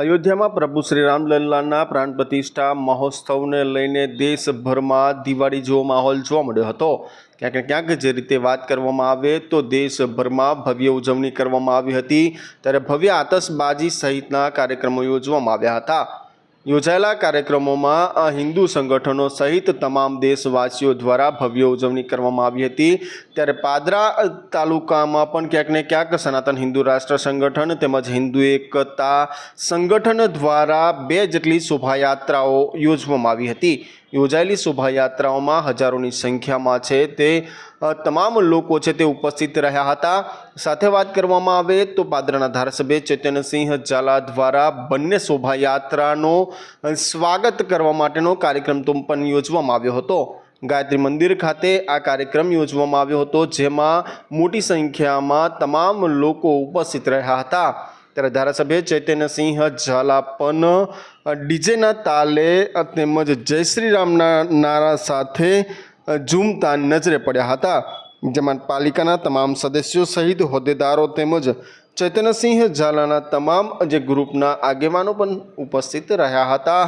અયોધ્યામાં પ્રભુ શ્રી રામલલ્લાના પ્રાણ પ્રતિષ્ઠા મહોત્સવને લઈને દેશભરમાં દિવાળી જેવો માહોલ જોવા મળ્યો હતો. ક્યાંક ક્યાંક જે રીતે વાત કરવામાં આવે તો દેશભરમાં ભવ્ય ઉજવણી કરવામાં આવી હતી. ત્યારે ભવ્ય આતશબાજી સહિતના કાર્યક્રમો યોજવામાં આવ્યા હતા. યોજાયેલા કાર્યક્રમોમાં આ હિન્દુ સંગઠનો સહિત તમામ દેશવાસીઓ દ્વારા ભવ્ય ઉજવણી કરવામાં આવી હતી. ત્યારે પાદરા તાલુકામાં પણ ક્યાંક ને ક્યાંક સનાતન હિન્દુ રાષ્ટ્ર સંગઠન તેમજ હિન્દુ એકતા સંગઠન દ્વારા બે જેટલી શોભાયાત્રાઓ યોજવામાં આવી હતી. યોજાયેલી શોભાયાત્રાઓમાં હજારોની સંખ્યામાં છે તે તમામ લોકો છે તે ઉપસ્થિત રહ્યા હતા. સાથે વાત કરવામાં આવે તો પાદરાના ધારાસભ્ય ચૈતન્યસિંહ ઝાલા દ્વારા બંને શોભાયાત્રાનો સ્વાગત કરવા માટેનો કાર્યક્રમ તો પણ યોજવામાં આવ્યો હતો. ગાયત્રી મંદિર ખાતે આ કાર્યક્રમ યોજવામાં આવ્યો હતો, જેમાં મોટી સંખ્યામાં તમામ લોકો ઉપસ્થિત રહ્યા હતા. ત્યારે ધારાસભ્ય ચૈતન્યસિંહ ઝાલા પણ ડીજેના તાલે તેમજ જય શ્રી રામના નારા સાથે ઝૂમતા નજરે પડ્યા હતા. જેમાં પાલિકાના તમામ સદસ્યો સહિત હોદ્દેદારો તેમજ ચૈતન્યસિંહ ઝાલાના તમામ જે ગ્રુપના આગેવાનો પણ ઉપસ્થિત રહ્યા હતા.